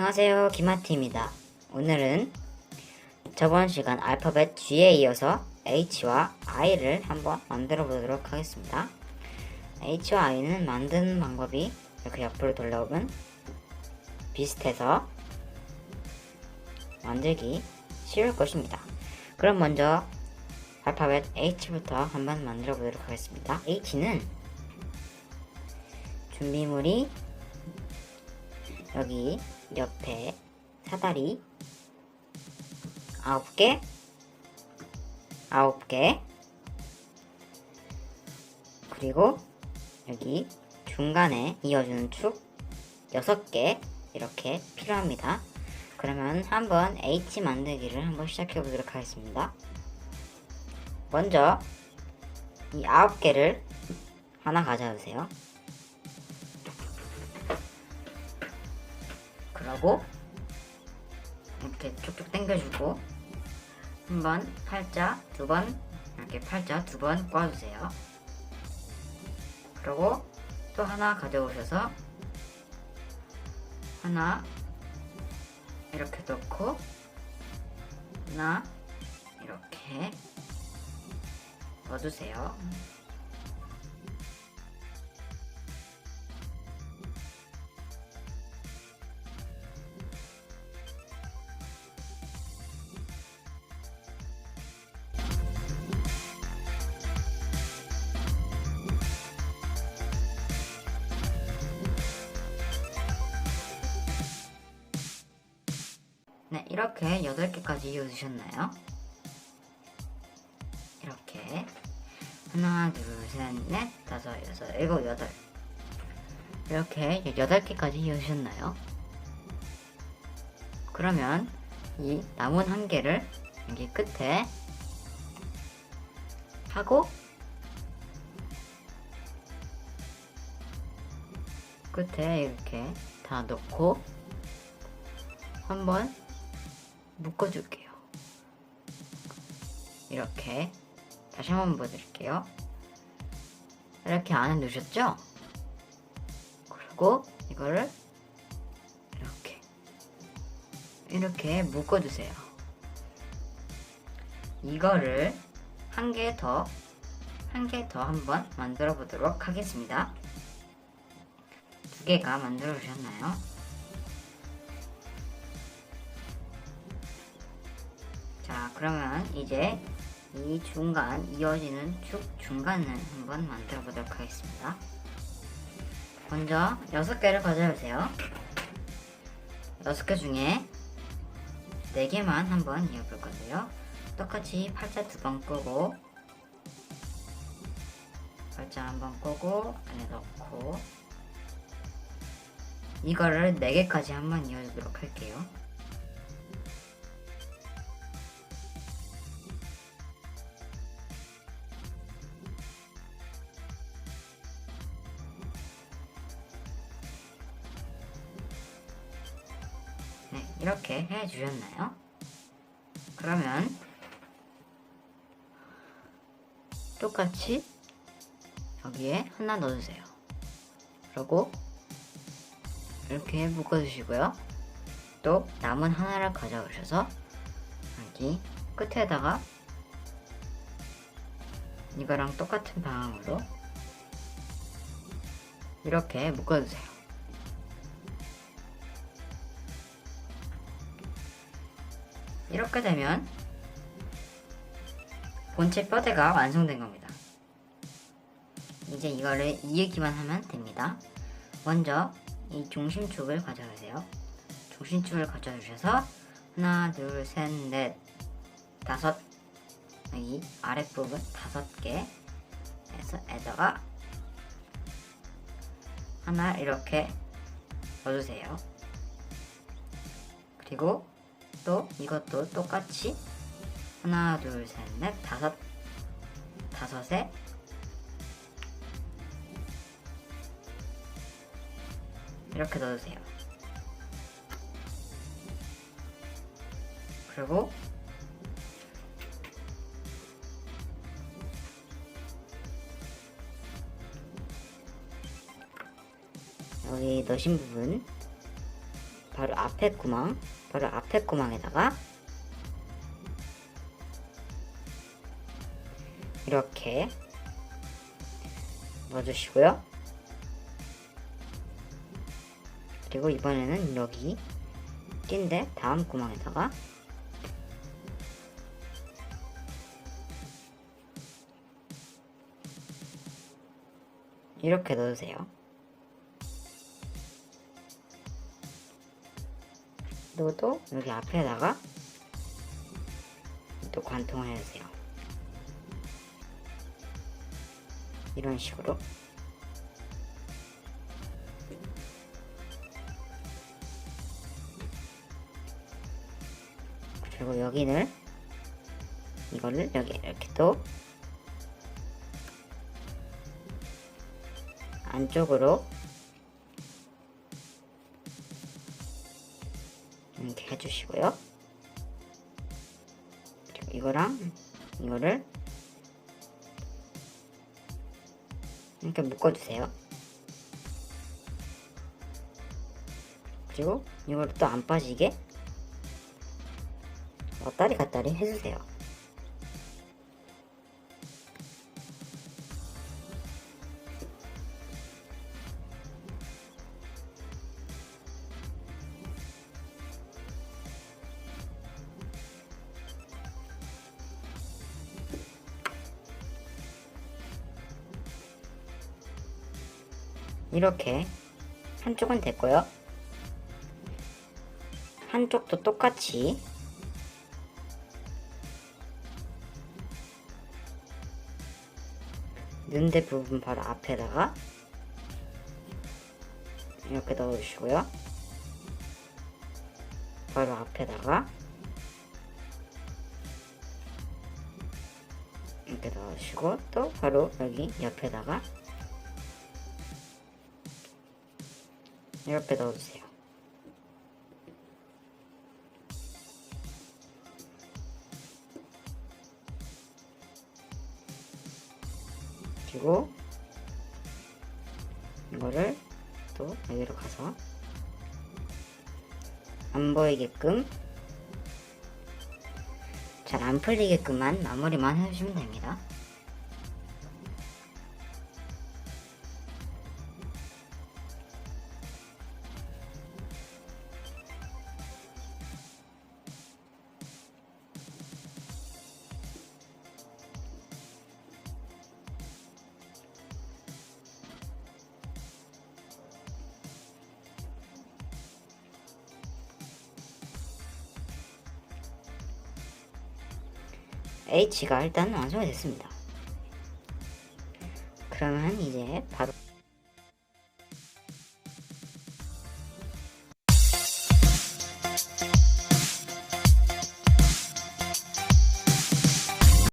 안녕하세요. 김하티입니다. 오늘은 저번 시간 알파벳 G에 이어서 H와 I를 한번 만들어 보도록 하겠습니다. H와 I는 만드는 방법이 이렇게 옆으로 돌려오면 비슷해서 만들기 쉬울 것입니다. 그럼 먼저 알파벳 H부터 한번 만들어 보도록 하겠습니다. H는 준비물이 여기 옆에 사다리 아홉 개 아홉 개 그리고 여기 중간에 이어주는 축 여섯 개 이렇게 필요합니다. 그러면 한번 H 만들기를 한번 시작해 보도록 하겠습니다. 먼저 이 아홉 개를 하나 가져주세요. 그러고 이렇게 쭉쭉 당겨주고 한 번 팔자 두 번 이렇게 팔자 두 번 꽈주세요. 그리고 또 하나 가져오셔서 하나 이렇게 넣고 하나 이렇게 넣어주세요. 네, 이렇게 8개까지 이어주셨나요? 이렇게 하나, 둘, 셋, 넷, 다섯, 여섯, 일곱, 여덟 이렇게 8개까지 이어주셨나요? 그러면 이 남은 한 개를 여기 끝에 하고 끝에 이렇게 다 넣고 한번 묶어줄게요. 이렇게 다시 한번 보여드릴게요. 이렇게 안에 넣으셨죠? 그리고 이거를 이렇게 이렇게 묶어주세요. 이거를 한 개 더, 한 개 더 한번 만들어 보도록 하겠습니다. 두 개가 만들어 주셨나요? 자, 그러면 이제 이 중간 이어지는 축 중간을 한번 만들어 보도록 하겠습니다. 먼저 6개를 가져주세요. 6개 중에 4개만 한번 이어볼 건데요. 똑같이 팔자 두 번 끄고 팔자 한 번 끄고 안에 넣고 이거를 4개까지 한번 이어주도록 할게요. 이렇게 해주셨나요? 그러면 똑같이 여기에 하나 넣어주세요. 그리고 이렇게 묶어주시고요. 또 남은 하나를 가져오셔서 여기 끝에다가 이거랑 똑같은 방향으로 이렇게 묶어주세요. 이렇게 되면 본체 뼈대가 완성된 겁니다. 이제 이거를 이으기만 하면 됩니다. 먼저 이 중심축을 가져가세요. 중심축을 가져주셔서 하나, 둘, 셋, 넷, 다섯 여기 아랫부분 다섯 개 해서 에다가 하나 이렇게 넣어주세요. 그리고 또 이것도 똑같이? 하나 둘 셋 넷 다섯. 다섯에? 이렇게 넣어주세요. 그리고 여기 넣으신 부분 바로 앞에 구멍, 바로 앞에 구멍에다가 이렇게 넣어주시고요. 그리고 이번에는 여기 낀데 다음 구멍에다가 이렇게 넣으세요. 그리고 또 여기 앞에다가 또 관통을 해주세요. 이런 식으로 그리고 여기를 이거를 여기 이렇게 또 안쪽으로 이렇게 해주시고요. 그리고 이거랑 이거를 이렇게 묶어주세요. 그리고 이걸 또 안 빠지게 왔다리 갔다리 해주세요. 이렇게 한쪽은 됐고요. 한쪽도 똑같이 눈대 부분 바로 앞에다가 이렇게 넣어주시고요. 바로 앞에다가 이렇게 넣어주시고 또 바로 여기 옆에다가 이렇게 넣어주세요. 그리고 이거를 또 여기로 가서 안 보이게끔 잘 안 풀리게끔만 마무리만 해주시면 됩니다. H가 일단 완성이 됐습니다. 그러면 이제 바로